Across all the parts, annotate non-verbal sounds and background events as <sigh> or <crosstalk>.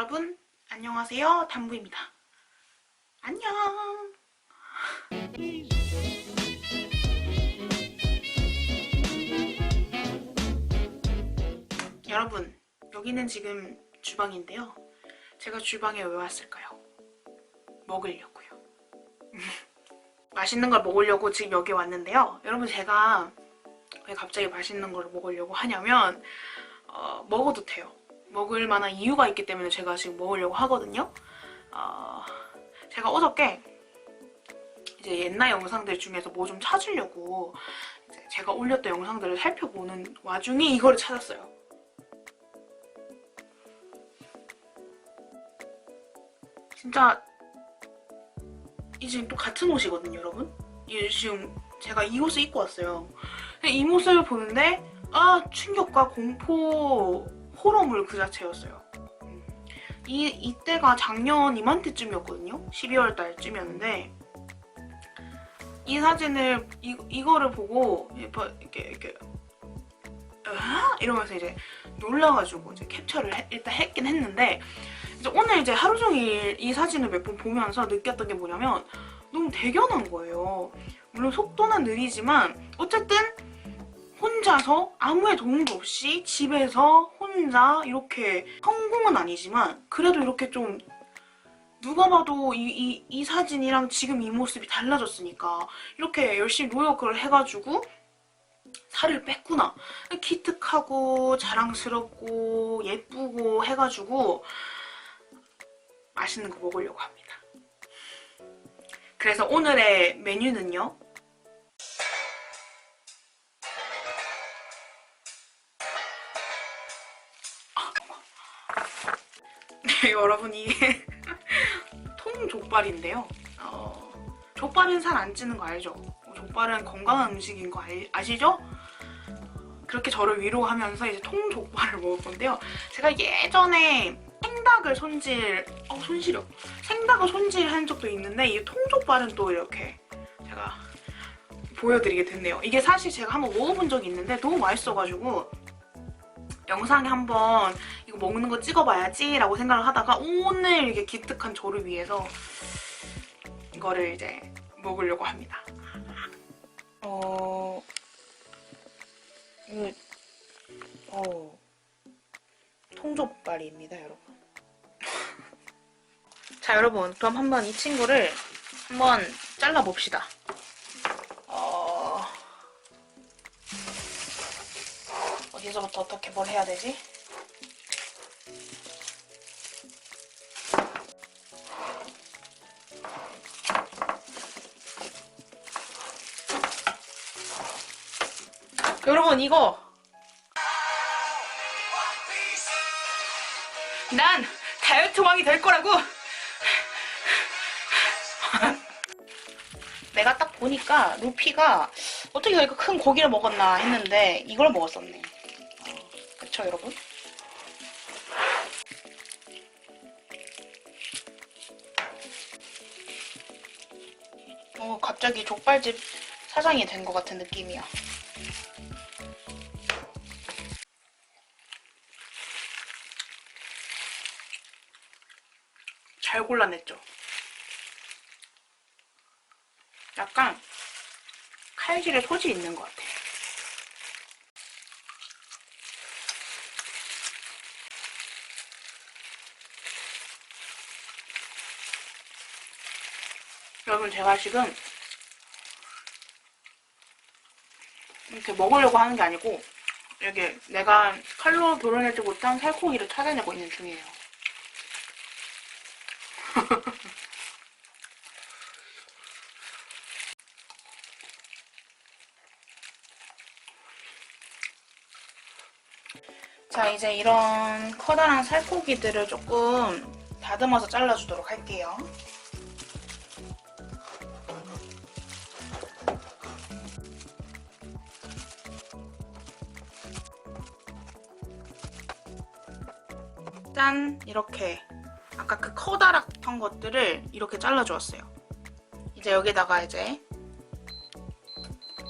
여러분 안녕하세요 담부입니다. 안녕. 여러분 여기는 지금 주방인데요. 제가 주방에 왜 왔을까요? 먹으려고요. <laughs> 맛있는 걸 먹으려고 지금 여기 왔는데요. 여러분 제가 왜 갑자기 맛있는 걸 먹으려고 하냐면 어, 먹어도 돼요. 먹을 만한 이유가 있기 때문에 제가 지금 먹으려고 하거든요. 어, 제가 어저께 이제 옛날 영상들 중에서 뭐 좀 찾으려고 제가 올렸던 영상들을 살펴보는 와중에 이거를 찾았어요. 진짜 이 지금 또 같은 옷이거든요, 여러분. 이 지금 제가 이 옷을 입고 왔어요. 이 모습을 보는데 아 충격과 공포 호러물 그 자체였어요. 음. 이 이때가 작년 이맘때쯤이었거든요. 12월 달쯤이었는데 이 사진을 이 이거를 보고 이렇게 이렇게 아? 이러면서 이제 놀라가지고 이제 캡처를 해- 일단 했긴 했는데 이제 오늘 이제 하루 종일 이 사진을 몇 번 보면서 느꼈던 게 뭐냐면 너무 대견한 거예요. 물론 속도는 느리지만 어쨌든 혼자서 아무의 도움도 없이 집에서 혼자 이렇게 성공은 아니지만 그래도 이렇게 좀 누가 봐도 이, 이, 이 사진이랑 지금 이 모습이 달라졌으니까 이렇게 열심히 노력을 해가지고 살을 뺐구나. 기특하고 자랑스럽고 예쁘고 해가지고 맛있는 거 먹으려고 합니다. 그래서 오늘의 메뉴는요 <laughs> 여러분 이게 <laughs> 통족발인데요. 어, 족발은 살 안 찌는 거 알죠? 어, 족발은 건강한 음식인 거 알- 아시죠? 그렇게 저를 위로하면서 이제 통족발을 <laughs> 먹을 건데요. 제가 예전에 생닭을 손질, 어 손시려. 생닭을 손질한 적도 있는데 이 통족발은 또 이렇게 제가 보여드리게 됐네요. 이게 사실 제가 한번 먹어본 적이 있는데 너무 맛있어가지고 영상에 한번 이거 먹는 거 찍어봐야지 라고 생각을 하다가 오늘 이게 기특한 저를 위해서 이거를 이제 먹으려고 합니다. 어... 이거... 어... 통족발입니다, 여러분. <laughs> 자, 여러분. 그럼 한번 이 친구를 한번 잘라봅시다. 어디서부터 어떻게 뭘 해야 되지? 여러분 이거. 난 다이어트 왕이 될 거라고. <laughs> 내가 딱 보니까 루피가 어떻게 이렇게 큰 고기를 먹었나 했는데 이걸 먹었었네. 어, 그쵸 여러분? 어 갑자기 족발집 사장이 된 것 같은 느낌이야 잘 골라냈죠. 약간 칼질에 소질 있는 것 같아요. 여러분 제가 지금 이렇게 먹으려고 하는 게 아니고 여기 내가 칼로 도려내지 못한 살코기를 찾아내고 있는 중이에요. <laughs> 자 이제 이런 커다란 살코기들을 조금 다듬어서 잘라주도록 할게요. 짠 이렇게 아까 그 커다랗던 것들을 이렇게 잘라주었어요. 이제 여기다가 이제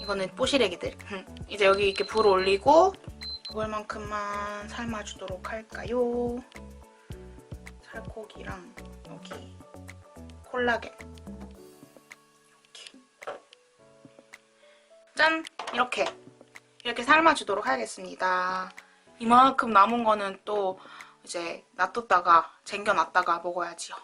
이거는 뽀시래기들 이제 여기 이렇게 불 올리고 먹을 만큼만 삶아주도록 할까요? 살코기랑 여기 콜라겐 이렇게 짠! 이렇게 이렇게 삶아주도록 하겠습니다. 이만큼 남은 거는 또 이제 놔뒀다가 쟁겨놨다가 먹어야지요.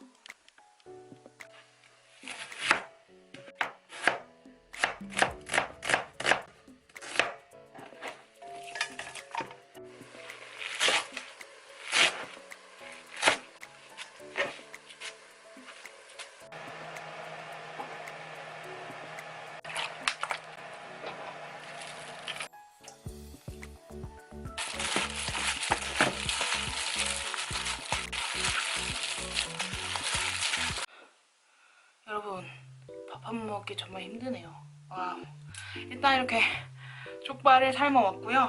먹기 정말 힘드네요. 와 일단 이렇게 족발을 삶아 왔고요.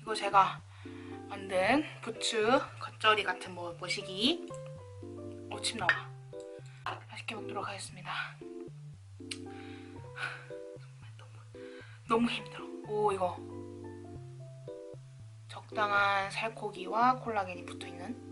이거 제가 만든 부추 겉절이 같은 뭐 뭐시기 어침 나와 맛있게 먹도록 하겠습니다. 너무 너무 힘들어. 오 이거 적당한 살코기와 콜라겐이 붙어 있는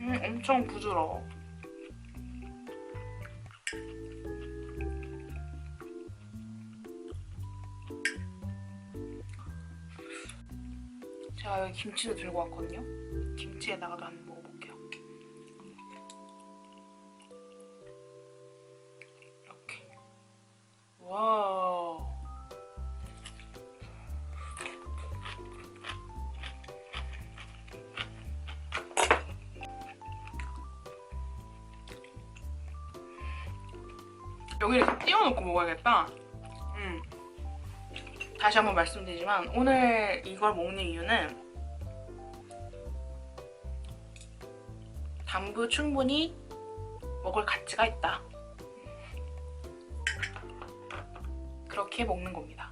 음, 엄청 부드러워. 제가 여기 김치도 들고 왔거든요. 김치에다가도 한번 먹어볼게요. 이렇게. 와 여기 이렇게 띄워놓고 먹어야겠다. 음. 다시 한번 말씀드리지만 오늘 이걸 먹는 이유는 담부 충분히 먹을 가치가 있다. 그렇게 먹는 겁니다.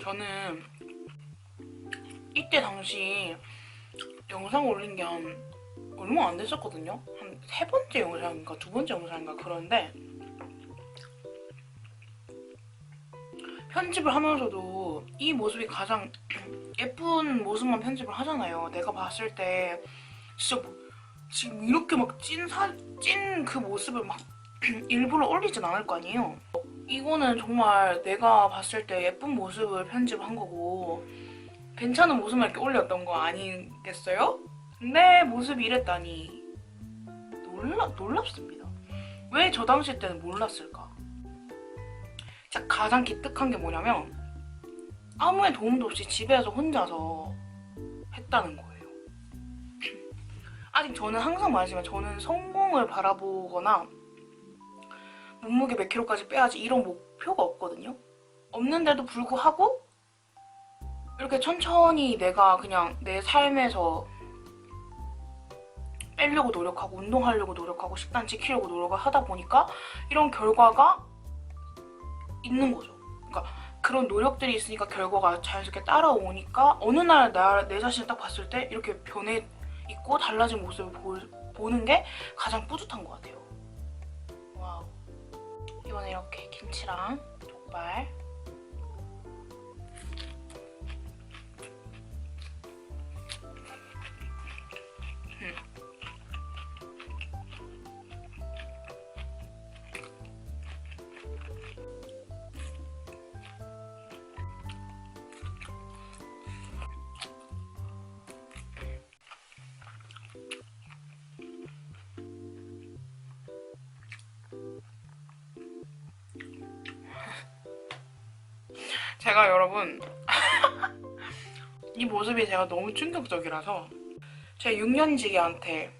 저는 이때 당시 영상 올린 게 한 얼마 안 됐었거든요. 한 세 번째 영상인가 두 번째 영상인가 그런데 편집을 하면서도 이 모습이 가장 예쁜 모습만 편집을 하잖아요. 내가 봤을 때 진짜 뭐 지금 이렇게 막 찐사찐 그 모습을 막 <clears throat> 일부러 올리진 않을 거 아니에요. 이거는 정말 내가 봤을 때 예쁜 모습을 편집한 거고 괜찮은 모습만 이렇게 올렸던 거 아니겠어요? 내 모습이 이랬다니 놀라, 놀랍습니다. 왜 저 당시 때는 몰랐을까? 진짜 가장 기특한 게 뭐냐면 아무의 도움도 없이 집에서 혼자서 했다는 거예요. <clears throat> 아직 저는 항상 말하지만 저는 성공을 바라보거나 몸무게 몇 킬로까지 빼야지 이런 목표가 없거든요. 없는데도 불구하고 이렇게 천천히 내가 그냥 내 삶에서 빼려고 노력하고 운동하려고 노력하고 식단 지키려고 노력을 하다 보니까 이런 결과가 있는 거죠. 그러니까 그런 노력들이 있으니까 결과가 자연스럽게 따라오니까 어느 날 내 자신을 딱 봤을 때 이렇게 변해 있고 달라진 모습을 보, 보는 게 가장 뿌듯한 것 같아요. 이번에 이렇게 김치랑 족발 제가 여러분 <laughs> 이 모습이 제가 너무 충격적이라서 제 6년지기한테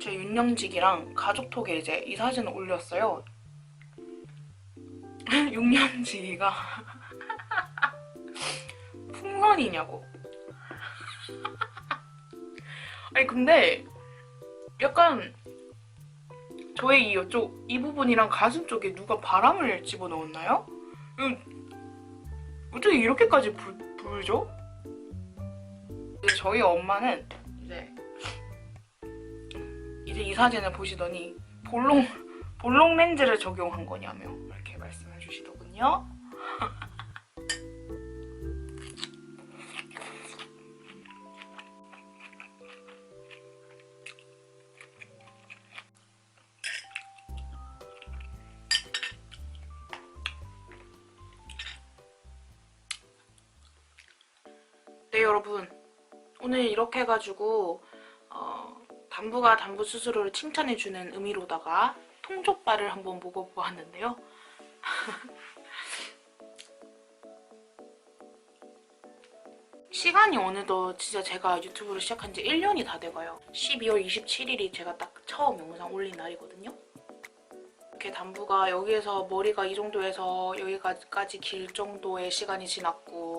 제 윤영직이랑 가족톡에 이제 이 사진을 올렸어요. <laughs> 윤영직이가 <laughs> 풍선이냐고. 아니 근데 약간 저의 이 이쪽 이 부분이랑 가슴 쪽에 누가 바람을 집어넣었나요? 이거 어떻게 이렇게까지 불, 불죠? 저희 엄마는 이제 이제 이 사진을 보시더니 볼록 볼록 렌즈를 적용한 거냐며 이렇게 말씀해 주시더군요. 여러분 오늘 이렇게 해가지고 어, 담부가 담부 스스로를 칭찬해주는 의미로다가 통족발을 한번 먹어보았는데요. <laughs> 시간이 어느덧 진짜 제가 유튜브를 시작한 지 1년이 다 돼가요. 12월 27일이 제가 딱 처음 영상 올린 날이거든요. 이렇게 담부가 여기에서 머리가 이 정도에서 여기까지 길 정도의 시간이 지났고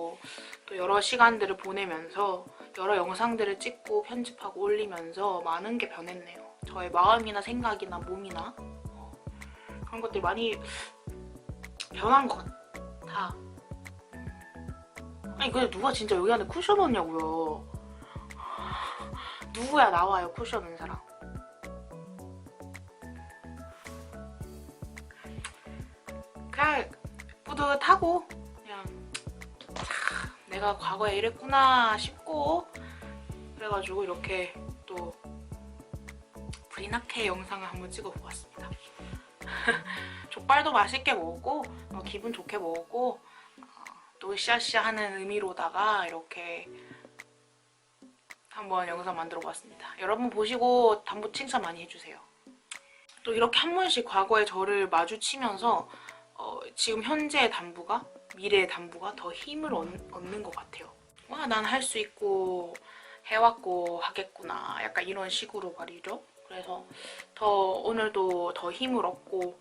또 여러 시간들을 보내면서 여러 영상들을 찍고 편집하고 올리면서 많은 게 변했네요. 저의 마음이나 생각이나 몸이나 어, 그런 것들이 많이 변한 것 같아. 아니 근데 누가 진짜 여기 안에 쿠션 넣냐고요. 누구야 나와요 쿠션 넣은 사람. 그냥 뿌듯하고 내가 과거에 이랬구나 싶고 그래가지고 이렇게 또 나게 영상을 한번 찍어보았습니다. <laughs> 족발도 맛있게 먹었고 어, 기분 좋게 먹었고 어, 또 으쌰으쌰 하는 의미로다가 이렇게 한번 영상 만들어 봤습니다. 여러분 보시고 담보 칭찬 많이 해주세요. 또 이렇게 한 번씩 과거의 저를 마주치면서 어, 지금 현재의 담부가 미래의 담부가 더 힘을 얻, 얻는 것 같아요. 와, 난 할 수 있고 해왔고 하겠구나. 약간 이런 식으로 말이죠. 그래서 더 오늘도 더 힘을 얻고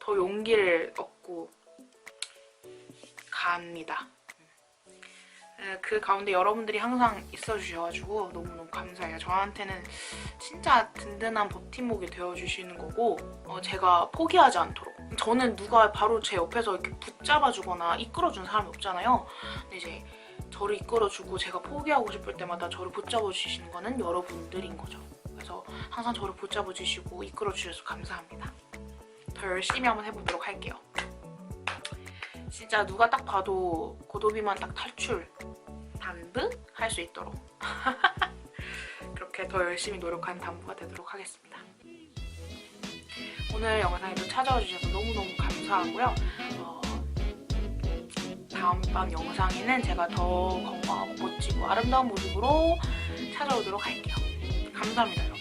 더 용기를 얻고 갑니다. 에, 그 가운데 여러분들이 항상 있어주셔가지고 너무너무 감사해요. 저한테는 진짜 든든한 버팀목이 되어주시는 거고 어, 제가 포기하지 않도록 저는 누가 바로 제 옆에서 이렇게 붙잡아주거나 이끌어준 사람이 없잖아요. 근데 이제 저를 이끌어주고 제가 포기하고 싶을 때마다 저를 붙잡아주시는 거는 여러분들인 거죠. 그래서 항상 저를 붙잡아주시고 이끌어주셔서 감사합니다. 더 열심히 한번 해보도록 할게요. 진짜 누가 딱 봐도 고도비만 딱 탈출 단브 할수 있도록 <laughs> 그렇게 더 열심히 노력한 담부가 되도록 하겠습니다. 오늘 영상에도 찾아와 주셔서 너무너무 감사하고요. 어, 다음번 영상에는 제가 더 건강하고 멋지고 아름다운 모습으로 찾아오도록 할게요. 감사합니다.